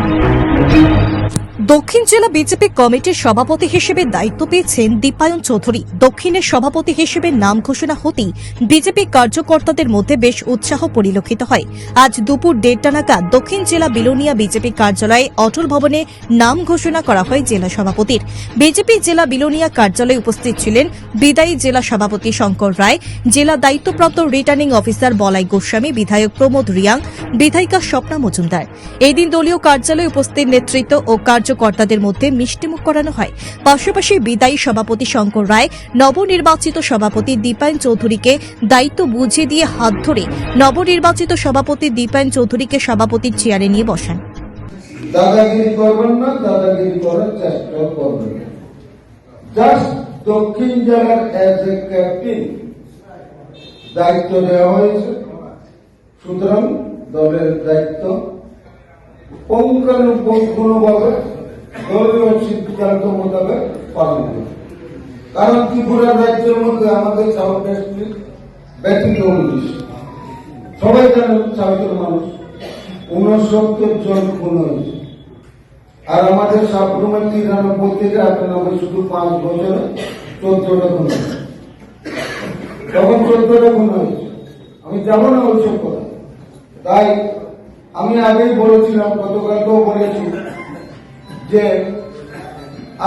Thank you. দক্ষিণ জেলা BJP কমিটির সভাপতি হিসেবে দায়িত্ব পেয়েছেন দীপায়ন চৌধুরী। দক্ষিণের সভাপতি হিসেবে নাম ঘোষণা হতেই বিজেপি কার্যকর্তাদের মধ্যে বেশ উৎসাহ পরিলক্ষিত হয়। আজ দুপুর দেড়টা নাগাদ দক্ষিণ জেলা বিলোনিয়া বিজেপি কার্যালয়ে অটল ভবনে নাম ঘোষণা করা হয় জেলা সভাপতির। বিজেপি জেলা বিলোনিয়া কার্যালয়ে উপস্থিত ছিলেন বিদায়ী জেলা সভাপতি শঙ্কর রায়, জেলা দায়িত্বপ্রাপ্ত রিটার্নিং অফিসার বলাই গোস্বামী, বিধায়ক প্রমোদ রিয়াং, বিধায়িকা স্বপ্না মজুমদার। এদিন দলীয় কার্যালয়ে উপস্থিত নেতৃত্ব ও কার্যকর্তাদের মধ্যে মিষ্টিমুখ করানো হয়। পাশাপাশি বিদায়ী সভাপতি শঙ্কর রায়, নবনির্বাচিত সভাপতি দীপায়ন চৌধুরীকে দায়িত্ব বুঝিয়ে দিয়ে হাত ধরে নবনির্বাচিত সভাপতি দীপায়ন চৌধুরীকে সভাপতির চেয়ারে নিয়ে বসান। দাদাগিরি করবেন না, দাদাগিরি করার চেষ্টা করবেন জাস্ট দক্ষিণ জেলার অ্যাজ এ ক্যাপ্টেন দায়িত্ব দেওয়া হয়েছে। সুতরাং দলের দায়িত্ব পুঙ্খানুপুঙ্খভাবে করবে কারণ ত্রিপুরা রাজ্যের মধ্যে আমাদের সাউথ ডিস্ট্রিক্ট ব্যতিক্রম দৃশ্য সবাই জানেন সাউথের মানুষ। উনসত্তর জন খুন আর আমাদের সাবরুমের তিরানব্বই থেকে আটানব্বই শুধু পাঁচ বছরে চোদ্দটা খুন তখন চোদ্দটা খুন হয়েছে আমি যাব না ওইসব তাই আমি আগেই বলেছিলাম, গতকালকেও বলেছি যে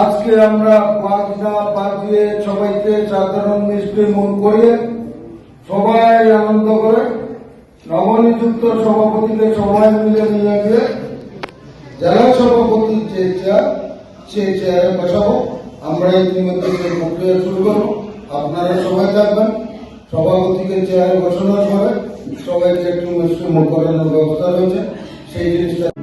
আজকে আমরা বাজনা বাজিয়ে সবাইকে সাধারণ মিষ্টি মন করিয়ে সবাই আনন্দ করে নবনিযুক্ত সভাপতিকে সবাই মিলে নিয়ে গিয়ে জেলা সভাপতি যে চেয়ার সেই চেয়ারে বসাবো। আমরা ইতিমধ্যে প্রক্রিয়া শুরু করব। আপনারা সবাই থাকবেন। সভাপতিকে চেয়ারে বসানোর পরে সবাইকে একটু মিষ্টি মুখ করানোর ব্যবস্থা রয়েছে। সেই জিনিসটা